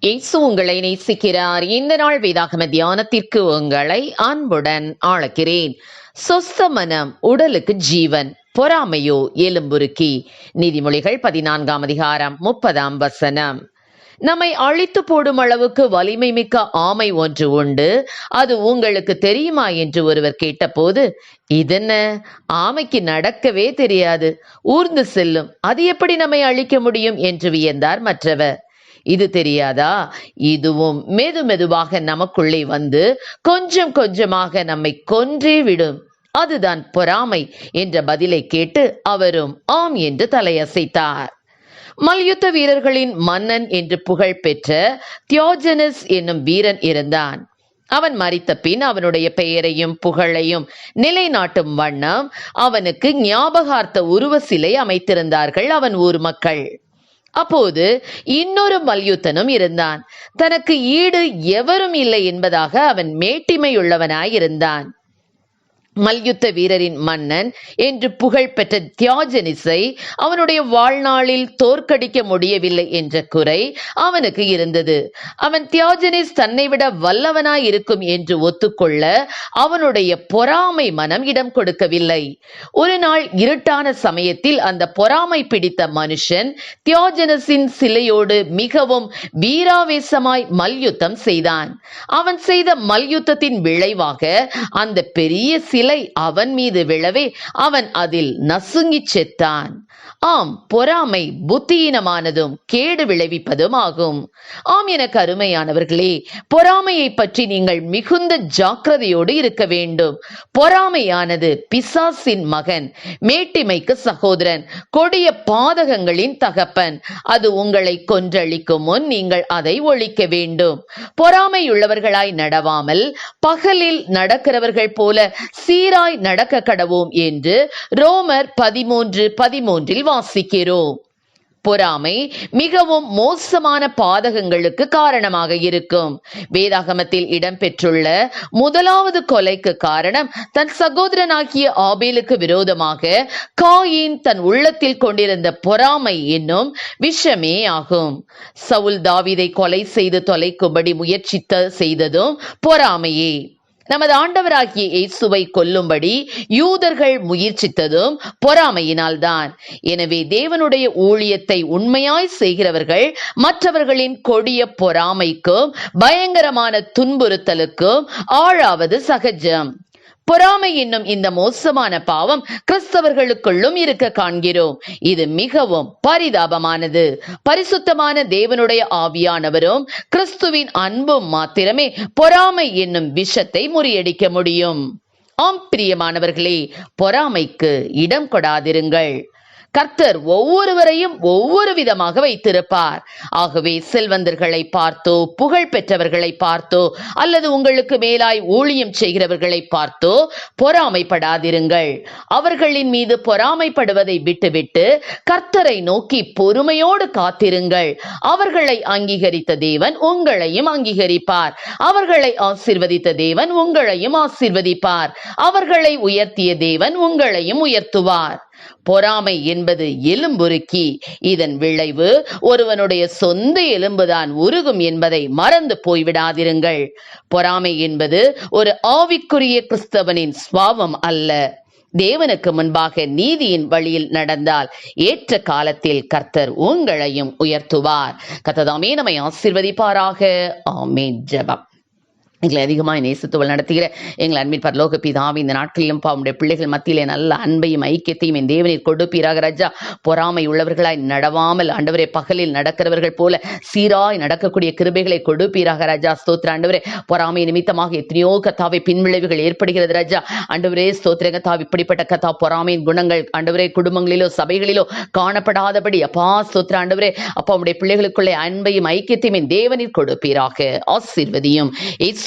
இயேசு உங்களை நேசிக்கிறார். இந்த நாள் வேதாகம தியானத்திற்கு உங்களை அன்புடன் ஆளக்கிறேன். சொஸ்த மனம் உடலுக்கு ஜீவன் பொறாமையோ எலும்புருக்கி. நீதிமொழிகள் பதினான்காம் அதிகாரம் முப்பதாம் வசனம். நம்மை அழித்து போடும் அளவுக்கு வலிமை மிக்க ஆமை ஒன்று உண்டு. அது உங்களுக்கு தெரியுமா என்று ஒருவர் கேட்டபோது இதென்ன? ஆமைக்கு நடக்கவே தெரியாது. ஊர்ந்து செல்லும். அது எப்படி நம்மை அழிக்க முடியும்? என்று வியந்தார் மற்றவர். இது தெரியாதா? இதுவும் மெது மெதுவாக நமக்குள்ளே வந்து கொஞ்சம் கொஞ்சமாக நம்மை கொன்றே விடும். அதுதான் பொறாமை என்ற பதிலை கேட்டு அவரும் ஆம் என்று தலையசைத்தார். மல்யுத்த வீரர்களின் மன்னன் என்று புகழ் பெற்ற தியோஜனஸ் என்னும் வீரன் இருந்தான். அவன் மறித்த பின் அவனுடைய பெயரையும் புகழையும் நிலைநாட்டும் வண்ணம் அவனுக்கு ஞாபகார்த்த உருவ சிலை அமைத்திருந்தார்கள் அவன் ஊர் மக்கள். அப்போது இன்னொரு மல்யுத்தனும் இருந்தான். தனக்கு ஈடு எவரும் இல்லை என்பதாக அவன் மேட்டிமையுள்ளவனாய் இருந்தான் மல்யுத்த வீரரின் மன்னன் என்று புகழ் பெற்ற தியாஜனிஸை அவனுடைய வாழ்நாளில் தோற்கடிக்க முடியவில்லை என்ற குறை அவனுக்கு இருந்தது. அவன் தியாஜனிஸ் தன்னை விட வல்லவனாய் இருக்கும் என்று ஒத்துக்கொள்ள அவனுடைய பொறாமை மனம் இடம் கொடுக்கவில்லை. ஒரு நாள் இருட்டான சமயத்தில் அந்த பொறாமை பிடித்த மனுஷன் தியாஜனஸின் சிலையோடு மிகவும் வீராவேசமாய் மல்யுத்தம் செய்தான். அவன் செய்த மல்யுத்தத்தின் விளைவாக அந்த பெரிய சிலை அவன் மீது விழவே அவன் அதில் நசுங்கிச் செத்தான். ஆம் பொறாமை புத்தியினமானதும் கேடு விளைவிப்பதும் ஆகும் ஆம் எனக்கு அருமையானவர்களே பொறாமையை பற்றி நீங்கள் மிகுந்த ஜாக்கிரதையோடு இருக்க வேண்டும். பொறாமையானது பிசாசின் மகன் மேட்டிமைக்கு சகோதரன் கொடிய பாதகங்களின் தகப்பன். அது உங்களை கொன்றளிக்கும் முன் நீங்கள் அதை ஒழிக்க வேண்டும். பொறாமையுள்ளவர்களாய் நடவாமல் பகலில் நடக்கிறவர்கள் போல சீராய் நடக்க கடவோம் என்று ரோமர் பதிமூன்று பதிமூன்றில் வாசிக்கிறோம் பொறாமை மிகவும் மோசமான பாதகங்களுக்கு காரணமாக இருக்கும். வேதாகமத்தில் இடம்பெற்றுள்ள முதலாவது கொலைக்கு காரணம் தன் சகோதரனாகிய ஆபேலுக்கு விரோதமாக காயின் தன் உள்ளத்தில் கொண்டிருந்த பொறாமை என்னும் விஷமே ஆகும். சவுல் தாவிதை கொலை செய்து தொலைக்கும்படி முயற்சித்த செய்ததும் பொறாமையே. நமது ஆண்டவராகிய இயேசுவை கொல்லும்படி யூதர்கள் முயற்சித்ததும் பொறாமையினால்தான். எனவே தேவனுடைய ஊழியத்தை உண்மையாய் செய்கிறவர்கள் மற்றவர்களின் கொடிய பொறாமைக்கும் பயங்கரமான துன்புறுத்தலுக்கும் ஆழாவது சகஜம். பொறாமை என்னும் இந்த மோசமான பாவம் கிறிஸ்தவர்களுக்குள்ளும் இருக்க காண்கிறோம். இது மிகவும் பரிதாபமானது. பரிசுத்தமான தேவனுடைய ஆவியானவரும் கிறிஸ்துவின் அன்பும் மாத்திரமே பொறாமை என்னும் விஷத்தை முறியடிக்க முடியும். ஆம் பிரியமானவர்களே பொறாமைக்கு இடம் கொடாதிருங்கள். கர்த்தர் ஒவ்வொருவரையும் ஒவ்வொரு விதமாக வைத்திருப்பார். ஆகவே செல்வந்தர்களை பார்த்தோ புகழ் பெற்றவர்களை பார்த்தோ அல்லது உங்களுக்கு மேலாய் ஊழியம் செய்கிறவர்களை பார்த்தோ பொறாமைப்படாதிருங்கள். அவர்களின் மீது பொறாமைப்படுவதை விட்டுவிட்டு கர்த்தரை நோக்கி பொறுமையோடு காத்திருங்கள். அவர்களை அங்கீகரித்த தேவன் உங்களையும் அங்கீகரிப்பார். அவர்களை ஆசிர்வதித்த தேவன் உங்களையும் ஆசிர்வதிப்பார். அவர்களை உயர்த்திய தேவன் உங்களையும் உயர்த்துவார். பொறாமை என்பது எலும்புருக்கி. இதன் விளைவு ஒருவனுடைய சொந்த எலும்புதான் உருகும் என்பதை மறந்து போய்விடாதிருங்கள். பொறாமை என்பது ஒரு ஆவிக்குரிய கிறிஸ்தவனின் சுவாவம் அல்ல. தேவனுக்கு முன்பாக நீதியின் வழியில் நடந்தால் ஏற்ற காலத்தில் கர்த்தர் உங்களையும் உயர்த்துவார். கத்ததாமே நம்மை ஆசிர்வதிப்பாராக. ஆமேன். ஜபம். எங்களை அதிகமாக நேசத்துவல் நடத்துகிற எங்கள் அன்பின் பரலோக பிதாவை இந்த நாட்களிலும் உடைய பிள்ளைகள் மத்தியிலே நல்ல அன்பையும் ஐக்கியத்தையும் என் தேவனில் கொடுப்பீராக ராஜா. பொறாமை உள்ளவர்களாய் நடவாமல் ஆண்டவரே பகலில் நடக்கிறவர்கள் போல சீராய் நடக்கக்கூடிய கிருபைகளை கொடுப்பீராக ராஜா. ஸ்தோத்திர ஆண்டவரே பொறாமை நிமித்தமாக எத்தனையோ கத்தாவை பின்விளைவுகள் ஏற்படுகிறது ராஜா. ஆண்டவரே ஸ்தோத்திர கத்தாவ் இப்படிப்பட்ட கத்தா பொறாமையின் குணங்கள் ஆண்டவரே குடும்பங்களிலோ சபைகளிலோ காணப்படாதபடி அப்பா ஸ்தோத்திர ஆண்டவரே அப்பா உடைய பிள்ளைகளுக்குள்ளே அன்பையும் ஐக்கியத்தையும் என் தேவனில் கொடுப்பீராக. ஆசீர்வதியும்.